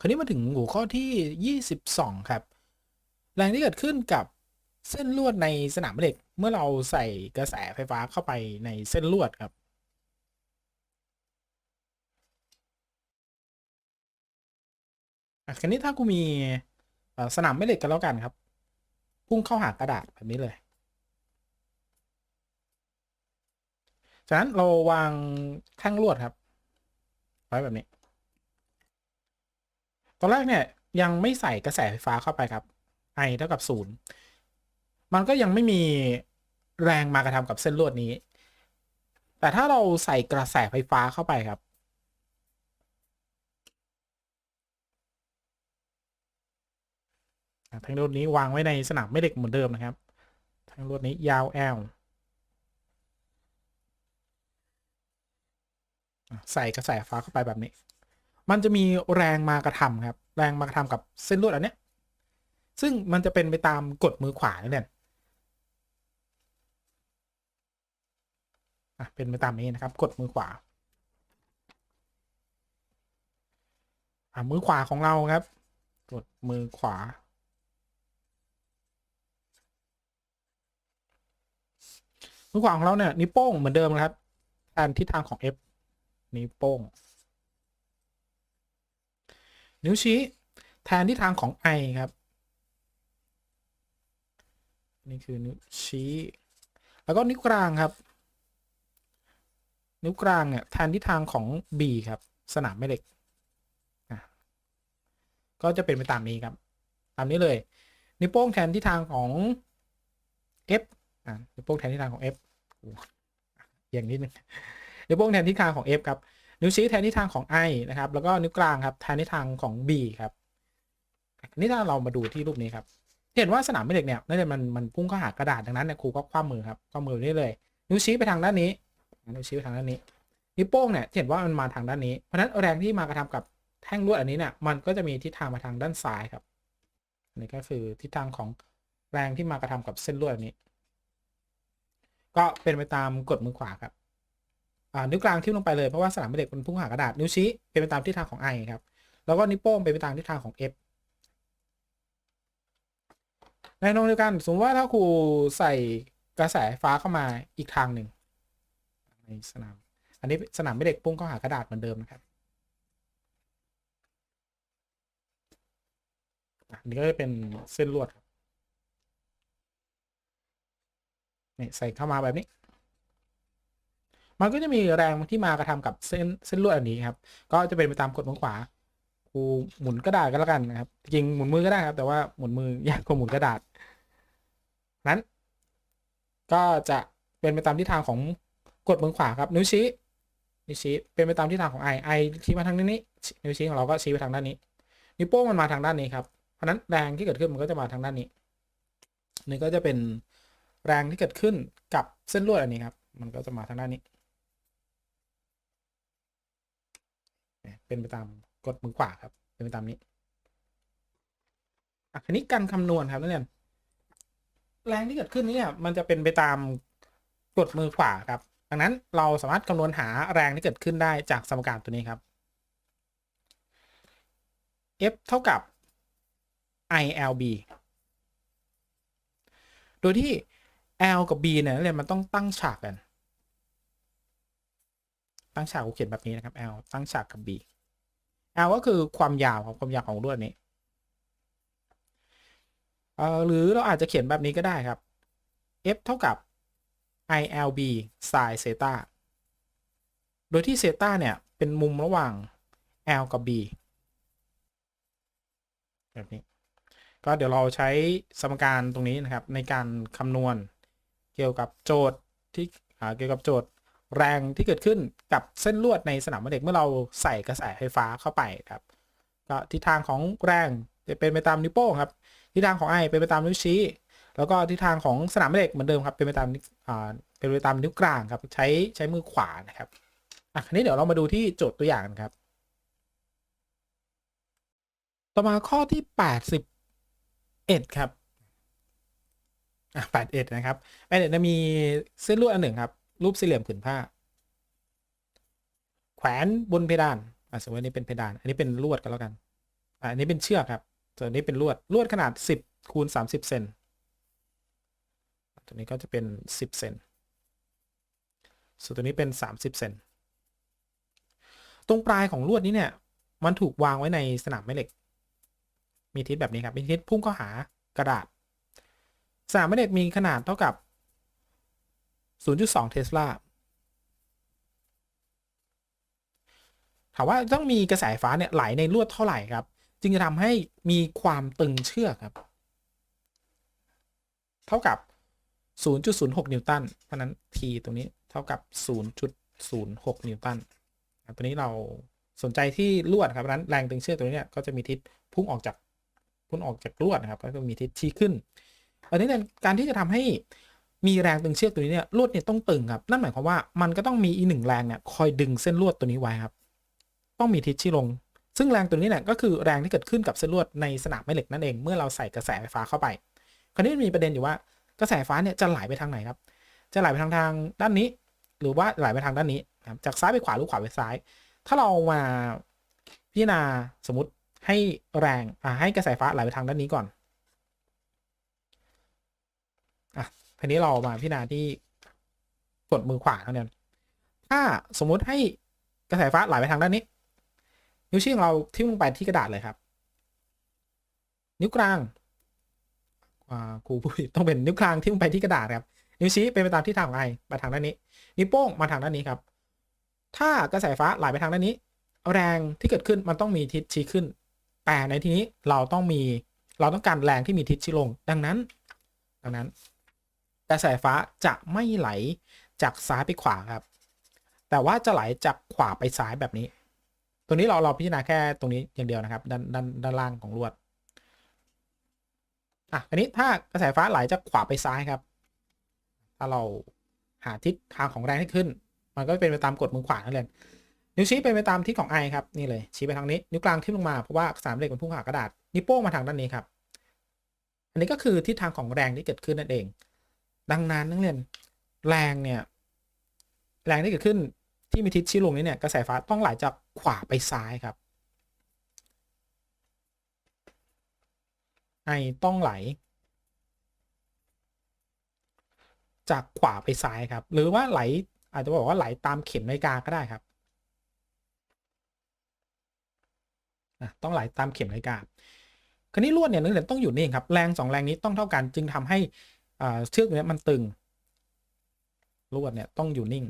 คราวนี้มาถึงหัวข้อที่ 22 ครับ แรงที่เกิดขึ้นกับเส้นลวดในสนามเหล็ก เมื่อเราใส่กระแสไฟฟ้าเข้าไปในเส้นลวดครับ อะคราวนี้ถ้ากูมีสนามแม่เหล็กกันแล้วกันครับ พุ่งเข้าหากระดาษแบบนี้เลย จากนั้นเราวางแท่งลวดครับไว้แบบนี้ ตอนแรกเนี่ยยังไม่ใส่กระแสไฟฟ้าเข้าไปครับ I เท่ากับศูนย์มันก็ยังไม่มีแรงมากระทำกับเส้นลวดนี้ แต่ถ้าเราใส่กระแสไฟฟ้าเข้าไปครับท่งลวดนี้วางไว้ในสนามแม่เหล็กเหมือนเดิมนะครับท่งลวดนี้ยาว L อะใส่กระแสไฟฟ้าเข้าไปแบบนี้ มันจะมีแรงมากระทำครับ แรงมากระทำกับเส้นลวดอันเนี้ย ซึ่งมันจะเป็นไปตามกฎมือขวานี่แหละอะเป็นไปตามนี้นะครับ กดมือขวาอะมือขวาของเราครับ กดมือขวา มือขวาของเราเนี่ยนิ้วโป้งเหมือนเดิมนะครับตามทิศทางของ F นิ้วโป้ง นิ้วชี้ แทนทิศทางของ I ครับ นี่คือนิ้วชี้ แล้วก็นิ้วกลางครับ นิ้วกลางเนี่ยแทนทิศทางของ B ครับ สนามแม่เหล็ก ก็จะเป็นไปตามนี้ครับ ตามนี้เลย นิ้วโป้งแทนทิศทางของ F อะนิ้วโป้งแทนทิศทางของ F โอ้อย่างนิดนึงนิ้วโป้งแทนทิศทางของ F ครับ นิ้วชี้แทนทิศทางของ I นะครับ แล้วก็นิ้วกลางครับแทนทิศทางของ B ครับนนี้ถ้าเรามาดูที่รูปนี้ครับ เห็นว่าสนามแม่เหล็กเนี่ยนั่นมันมันพุ่งเข้าหากระดาษดังนั้นเนี่ยครูก็คว้ามือครับคว้ามือนี่เลย นิ้วชี้ไปทางด้านนี้นิ้วชี้ไปทางด้านนี้นิ้วโป้งเนี่ยเห็นว่ามันมาทางด้านนี้เพราะฉะนั้นแรงที่มากระทำกับแท่งลวดอันนี้เนี่ยมันก็จะมีทิศทางมาทางด้านซ้ายครับอันนี้ก็คือทิศทางของแรงที่มากระทำกับเส้นลวดอันนี้ ก็เป็นไปตามกฎมือขวาครับ นิ้วกลางทิ้มลงไปเลยเพราะว่าสนามแม่เหล็กมันพุ่งหากระดาษนิ้วชี้เป็นไปตามทิศทางของ I ครับแล้วก็นิ้วโป้งเป็นไปตามทิศทางของ F ในนองเดียวกันสมมติว่าถ้าครูใส่กระแสไฟฟ้าเข้ามาอีกทางหนึ่งในสนาม อันนี้สนามไม่เด็กปุ้งก็หากระดาษเหมือนเดิมนะครับอันนี้ก็จะเป็นเส้นลวดนี่ใส่เข้ามาแบบนี้ มันก็จะมีแรงที่มากระทำกับเส้นเส้นลวดอันนี้ครับ ก็จะเป็นไปตามกฎมือขวาคูหมุนกระดาษก็แล้วกันนะครับ จริงหมุนมือก็ได้ครับ แต่ว่าหมุนมือยากกว่าหมุนกระดาษ นั้น ก็จะเป็นไปตามทิศทางของกดมือขวาครับ นิ้วชี้นิ้วชี้เป็นไปตามทิศทางของ I I ชี้มาทางนี้นี้นิ้วชี้ของเราก็ชี้ไปทางด้านนี้ นิ้วโป้งมันมาทางด้านนี้ครับ เพราะนั้นแรงที่เกิดขึ้นมันก็จะมาทางด้านนี้ นี่ก็จะเป็นแรงที่เกิดขึ้นกับเส้นลวดอันนี้ครับ มันก็จะมาทางด้านนี้ เป็นไปตามกดมือขวาครับ เป็นไปตามนี้อะทีนี้การคำนวณครับนักเรียนแรงที่เกิดขึ้นนี้เนี่ยมันจะเป็นไปตามกดมือขวาครับ ดังนั้นเราสามารถคำนวณหาแรงที่เกิดขึ้นได้จากสมการตัวนี้ครับ F เท่ากับ ILB โดยที่ L กับ B เนี่ยนักเรียนมันต้องตั้งฉากกัน ตั้งฉากกูเขียนแบบนี้นะครับ L ตั้งฉากกับ B L ก็คือความยาวครับความยาวของลวดนี้เอ่อหรือเราอาจจะเขียนแบบนี้ก็ได้ครับ F เท่ากับ ILB sin เซตาโดยที่เซตาเนี่ย เป็นมุมระหว่าง L กับ B แบบนี้ ก็เดี๋ยวเราใช้สมการตรงนี้นะครับ ในการคำนวณเกี่ยวกับโจทย์ที่เกี่ยวกับโจทย์ แรงที่เกิดขึ้นกับเส้นลวดในสนามแม่เด็กเมื่อเราใส่กระแสไฟฟ้าเข้าไปครับก็ทิศทางของแรงจะเป็นไปตามนิ้วโป้งครับทิศทางของไอเป็นไปตามนิ้วชี้ แล้วก็ทิศทางของสนามแม่เหล็กเหมือนเดิมครับเป็นไปตามอ่าเป็นไปตามนิ้วกลางครับใช้ใช้มือขวานะครับอะคราวนี้เดี๋ยวเรามาดูที่โจทย์ตัวอย่างครับ ต่อมาข้อที่แปดสิบเอ็ดครับอะแปดเอ็ดนะครับแปดเอ็ดจะมีเส้นลวดอันหนึ่งครับ รูปสี่เหลี่ยมผืนผ้า แขวนบนเพดานอะสมมติว่านี้เป็นเพดาน อันนี้เป็นลวดกันแล้วกันอะอันนี้เป็นเชือกครับ ส่วนนนี้เป็นลวดลวดขนาด 10คูณ30เซนตัวนี้ก็จะเป็น 10เซนส่วนตัวนี้เป็น 30เซนตรงปลายของลวดนี้เนี่ย มันถูกวางไว้ในสนามแม่เหล็ก มีทิศแบบนี้ครับมีทิศพุ่งเข้าหากระดาษสนามแม่เหล็กมีขนาดเท่ากับ 0.2 เทสลาถามว่าต้องมีกระแสไฟฟ้าเนี่ยไหลในลวดเท่าไหร่ครับ จึงจะทำให้มีความตึงเชือกครับ เท่ากับ 0.06 นิวตันเพราะนั้น T ตรงนี้เท่ากับ 0.06 นิวตันตัวนี้เราสนใจที่ลวดครับนั้นแรงตึงเชือกตัวนี้เนี่ยก็จะมีทิศพุ่งออกจากพุ่งออกจากลวดนะครับ ก็จะมีทิศชี้ขึ้นอันนี้เนี่ยการที่จะทำให้ มีแรงตึงเชือกตัวนี้เนี่ยลวดเนี่ยต้องตึงครับนั่นหมายความว่ามันก็ต้องมีอีกหนึ่งแรงเนี่ยคอยดึงเส้นลวดตัวนี้ไว้ครับ ต้องมีทิศชี้ลง ซึ่งแรงตัวนี้เนี่ยก็คือแรงที่เกิดขึ้นกับเส้นลวดในสนามแม่เหล็กนั่นเองเมื่อเราใส่กระแสไฟฟ้าเข้าไป คราวนี้มีประเด็นอยู่ว่ากระแสไฟฟ้าเนี่ยจะไหลไปทางไหนครับ จะไหลไปทางทางด้านนี้ หรือว่าไหลไปทางด้านนี้ครับจากซ้ายไปขวาหรือขวาไปซ้าย ถ้าเรามาพิจารณาสมมติให้แรงอ่าให้กระแสไฟฟ้าไหลไปทางด้านนี้ก่อนอะ ทีนี้เรามาพิจารณาที่กดมือขวาเท่านั้น ถ้าสมมุติให้กระแสไฟฟ้าไหลไปทางด้านนี้ นิ้วชี้ของเราทิ้มลงไปที่กระดาษเลยครับ นิ้วกลางอ่าครูผู้ผิดต้องเป็นนิ้วกลางที่ลงไปที่กระดาษครับ นิ้วชี้เป็นไปตามที่ทางของไอไปทางด้านนี้ นิ้วโป้งมาทางด้านนี้ครับ ถ้ากระแสไฟฟ้าไหลไปทางด้านนี้ แรงที่เกิดขึ้นมันต้องมีทิศชี้ขึ้น แต่ในที่นี้เราต้องมีเราต้องการแรงที่มีทิศชี้ลง ดังนั้น ดังนั้น กระแสไฟฟ้าจะไม่ไหลจากซ้ายไปขวาครับ แต่ว่าจะไหลจากขวาไปซ้ายแบบนี้ตัวนี้เราเราพิจารณาแค่ตรงนี้อย่างเดียวนะครับ ด้านด้านด้านล่างของลวดอะอันนี้ถ้ากระแสไฟฟ้าไหลจากขวาไปซ้ายครับ ถ้าเราหาทิศทางของแรงที่ขึ้น มันก็เป็นไปตามกฎมือขวานั่นเองนิ้วชี้เป็นไปตามทิศของไอครับนี่เลยชี้ไปทางนี้นิ้วกลางทิ่มลงมาเพราะว่าสามเหล็กมันพุ่งหากระดาษนิ้วโป้งมาทางด้านนี้ครับ อันนี้ก็คือทิศทางของแรงที่เกิดขึ้นนั่นเอง ดังนั้นนักเรียนแรงเนี่ยแรงที่เกิดขึ้นที่มีทิศชี้ลงนี้เนี่ยกระแสไฟฟ้าต้องไหลจากขวาไปซ้ายครับไอต้องไหล จากขวาไปซ้ายครับ หรือว่าไหลอาจจะบอกว่าไหลตามเข็มนาฬิกาก็ได้ครับต้องไหลตามเข็มนาฬิกา คราวนี้ลวดเนี่ยนักเรียนต้องอยู่นี่ครับ แรงสองแรงนี้ต้องเท่ากัน จึงทำให้ เชือกเนี้ยมันตึงลวดเนี่ยต้องอยู่นิ่ง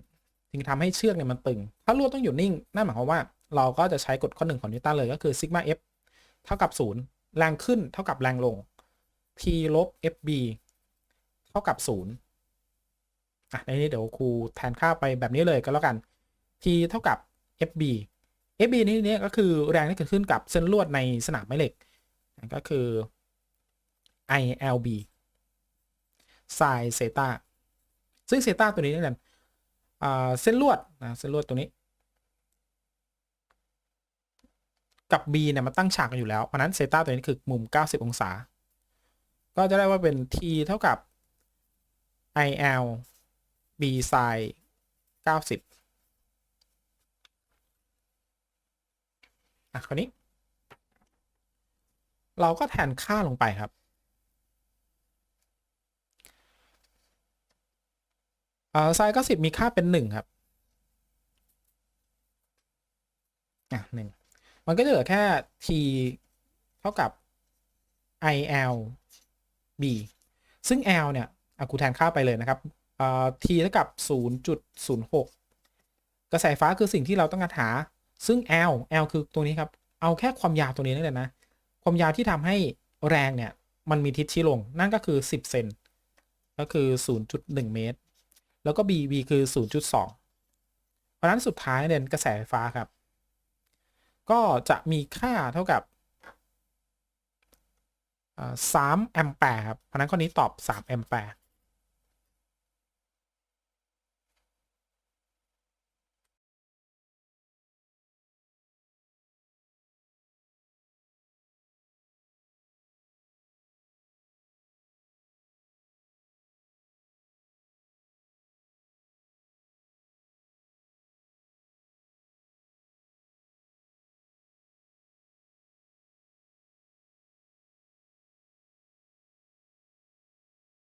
จึงทำให้เชือกเนี่ยมันตึง ถ้าลวดต้องอยู่นิ่ง นั่นหมายความว่าเราก็จะใช้กฎข้อหนึ่งของนิวตันเลยก็คือซิกมา f เท่ากับศูนย์แรงขึ้นเท่ากับแรงลง t ลบ fb เท่ากับศูนย์อะในนี้เดี๋ยวครูแทนค่าไปแบบนี้เลยก็แล้วกัน t เท่ากับ fb fb นี้เนี่ยก็คือแรงที่เกิดขึ้นกับเส้นลวดในสนามแม่เหล็ก ก็คือ ilb ไซน์เซตาซึ่งเซตาตัวนี้นี่แหละเส้นลวดนะเส้นลวดตัวนี้ กับ b เนี่ยมันตั้งฉากกันอยู่แล้ว เพราะนั้นเซตาตัวนี้คือมุม 90 องศา ก็จะได้ว่าเป็น t เท่ากับ il b sin 90อะคราวนี้ เราก็แทนค่าลงไปครับ อ่อไซน์เก้าสิบมีค่าเป็นหนึ่งครับอะหนึ่งมันก็จะเหลือแค่ t เท่ากับ il b ซึ่ง l เนี่ยอากูแทนค่าไปเลยนะครับเอ่อ t เท่ากับ 0.06 กระแสฟ้าคือสิ่งที่เราต้องการหา ซึ่ง l l คือตัวนี้ครับ เอาแค่ความยาวตัวนี้นั่นแหละนะ ความยาวที่ทำให้แรงเนี่ย มันมีทิศชี้ลง นั่นก็คือ 10 เซน ก็คือ 0.1 เมตร แล้วก็ BV คือ 0.2 เพราะนั้นสุดท้ายเนี่ยกระแสไฟฟ้าครับ ก็จะมีค่าเท่ากับ3แอมแปร์ครับเพราะนั้นข้อนี้ตอบ 3 แอมแปร์